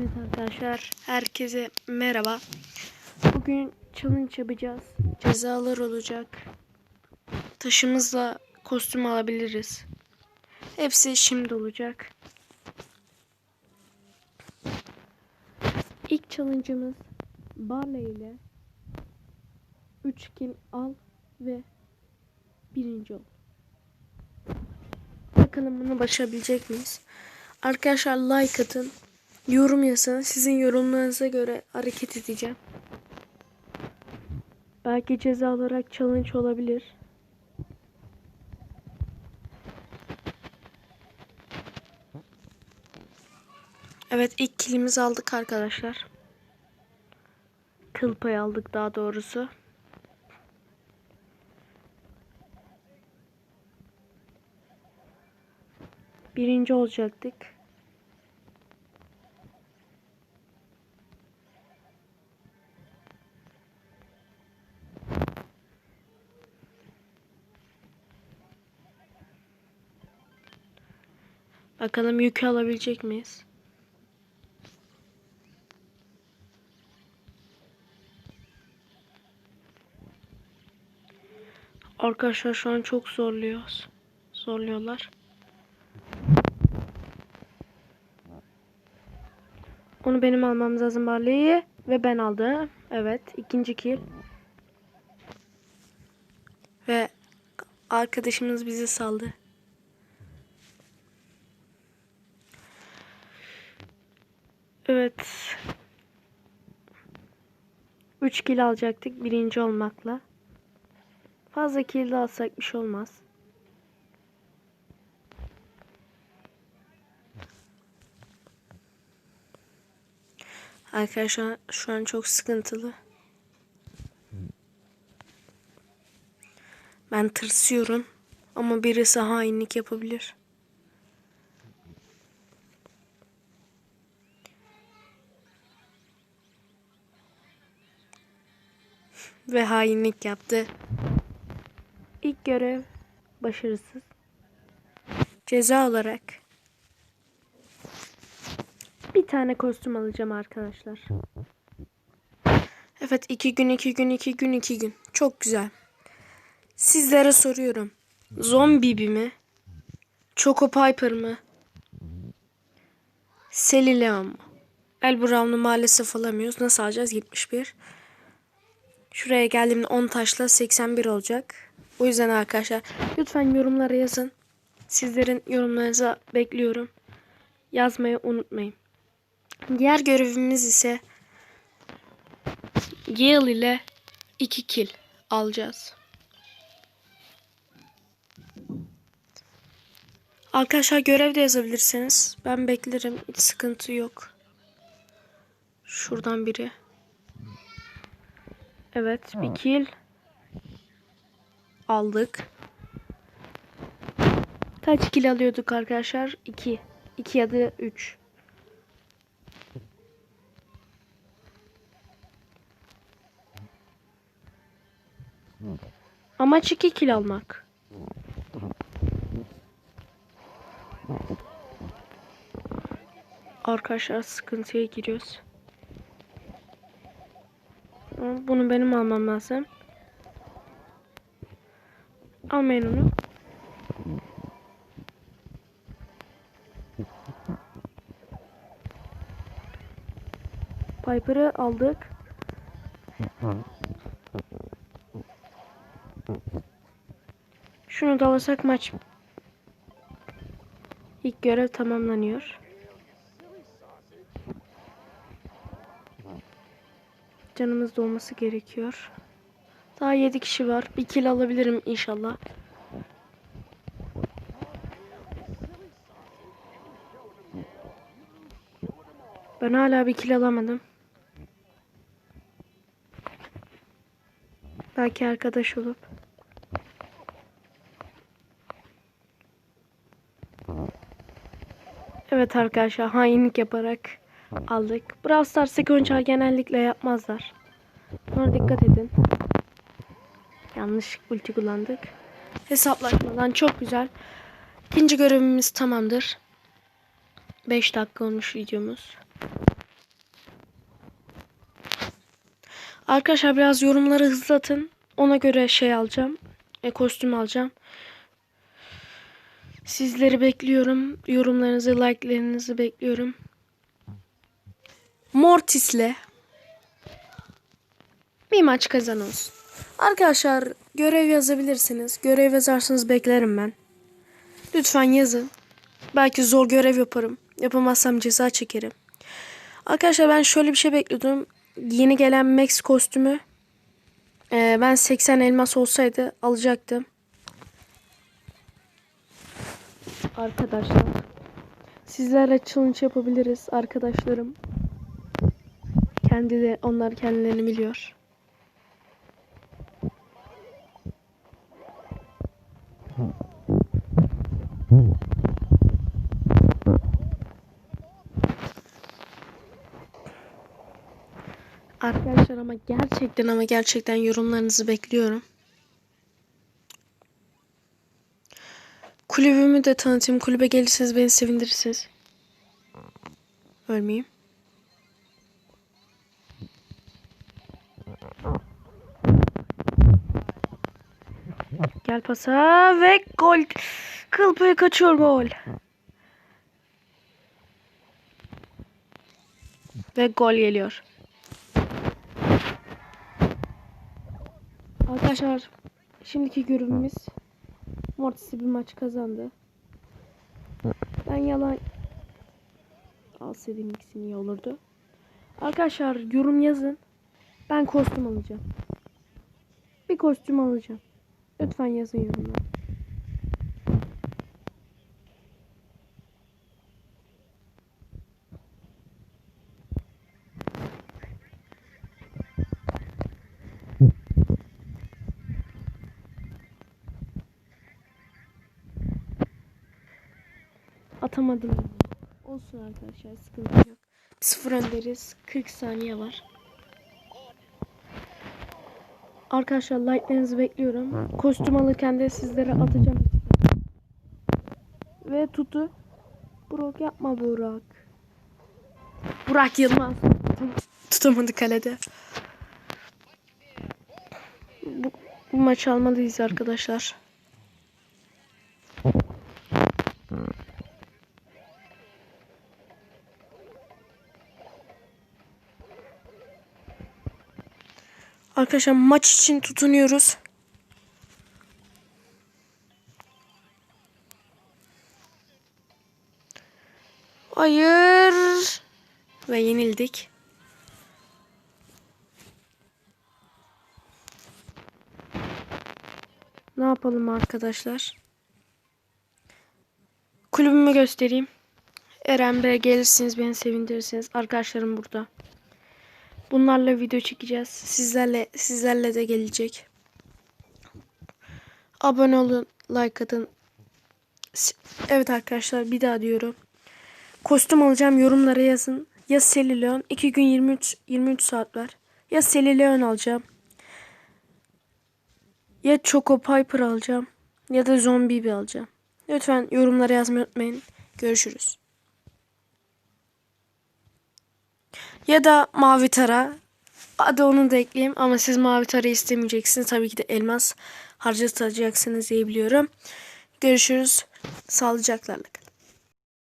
Evet arkadaşlar herkese merhaba. Bugün challenge yapacağız. Cezalar olacak. Taşımızla kostüm alabiliriz. Hepsi şimdi olacak. İlk challenge'ımız Barley ile 3 kill al ve birinci ol. Bakalım bunu başarabilecek miyiz? Arkadaşlar like atın. Yorum yazın. Sizin yorumlarınıza göre hareket edeceğim. Belki ceza olarak challenge olabilir. Evet ilk kilimizi aldık arkadaşlar. Kıl payı aldık daha doğrusu. Birinci olacaktık. Bakalım yükü alabilecek miyiz? Arkadaşlar şu an çok zorluyoruz. Zorluyorlar. Onu benim almam lazım Barley'i ve ben aldım. Evet, ikinci kill. Ve arkadaşımız bizi saldı. Evet. 3 kill alacaktık birinci olmakla. Fazla kill de alsak bir şey olmaz. Arkadaşlar şu an çok sıkıntılı. Ben tırsıyorum ama birisi hainlik yapabilir. Ve hainlik yaptı. İlk görev başarısız. Ceza olarak bir tane kostüm alacağım arkadaşlar. Evet iki gün iki gün iki gün iki gün. Çok güzel. Sizlere soruyorum. Zombi mi? Choco Piper mı? Sally Leon mu? El Brown'u maalesef alamıyoruz. Nasıl alacağız? 71. Şuraya geldiğimde 10 taşla 81 olacak. O yüzden arkadaşlar lütfen yorumlara yazın. Sizlerin yorumlarınızı bekliyorum. Yazmayı unutmayın. Diğer görevimiz ise Gale ile 2 kill alacağız. Arkadaşlar görev de yazabilirsiniz. Ben beklerim. Hiç sıkıntı yok. Şuradan biri. Evet bir kill. Aldık. Kaç kill alıyorduk arkadaşlar? 2. 2 ya da 3. Amaç 2 kill almak. Arkadaşlar sıkıntıya giriyoruz. Bunu benim almam lazım. Almayın onu. Piper'ı aldık. Şunu da alırsak maç. İlk görev tamamlanıyor. Canımız dolması gerekiyor. Daha 7 kişi var. Bir kill alabilirim inşallah. Ben hala bir kill alamadım. Belki arkadaş olup. Evet arkadaşlar hainlik yaparak aldık. Brawl Stars'ı Gönçer genellikle yapmazlar. Buna dikkat edin. Yanlış ulti kullandık. Hesaplaşmadan çok güzel. İkinci görevimiz tamamdır. 5 dakika olmuş videomuz. Arkadaşlar biraz yorumları hızlatın. Ona göre şey alacağım. E, kostüm alacağım. Sizleri bekliyorum. Yorumlarınızı, like'lerinizi bekliyorum. Mortis'le bir maç kazan olsun. Arkadaşlar görev yazabilirsiniz. Görev yazarsanız beklerim ben. Lütfen yazın. Belki zor görev yaparım. Yapamazsam ceza çekerim. Arkadaşlar ben şöyle bir şey bekliyordum. Yeni gelen Max kostümü. Ee, ben 80 elmas olsaydı alacaktım. Arkadaşlar. Sizlerle challenge yapabiliriz arkadaşlarım. Kendileri, onlar kendilerini biliyor. Arkadaşlar ama gerçekten ama gerçekten yorumlarınızı bekliyorum. Kulübümü de tanıtayım. Kulübe gelirseniz beni sevindirirsiniz. Ölmeyeyim. Gel pasa ve gol. Kıl payı kaçıyor gol. Ve gol geliyor. Arkadaşlar şimdiki görevimiz Mortis'i bir maç kazandı. Ben yalan alsaydım ikisini iyi olurdu. Arkadaşlar yorum yazın. Ben kostüm alacağım. Bir kostüm alacağım. Lütfen yazın yorumlara. Atamadım. Olsun arkadaşlar sıkıntı yok. Sıfır önderiz. 40 saniye var. Arkadaşlar like'larınızı bekliyorum. Kostüm alırken de sizlere atacağım. Ve tutu. Burak yapma Burak. Burak Yılmaz. Tutamadı kalede. Bu, bu maçı almalıyız arkadaşlar. Arkadaşlar maç için tutunuyoruz. Hayır. Ve yenildik. Ne yapalım arkadaşlar? Kulübümü göstereyim. Eren Bey gelirsiniz beni sevindirirsiniz. Arkadaşlarım burada. Bunlarla video çekeceğiz. Sizlerle sizlerle de gelecek. Abone olun, like atın. Evet arkadaşlar bir daha diyorum. Kostüm alacağım yorumlara yazın. Ya Sally Leon 2 gün 23 23 saat var. Ya Sally Leon alacağım. Ya Choco Piper alacağım. Ya da Zombie bir alacağım. Lütfen yorumlara yazmayı unutmayın. Görüşürüz. Ya da mavi tara. Hadi onu da ekleyeyim ama siz mavi tara istemeyeceksiniz. Tabii ki de elmas harcatacaksınız diye biliyorum. Görüşürüz. Sağlıcakla kalın.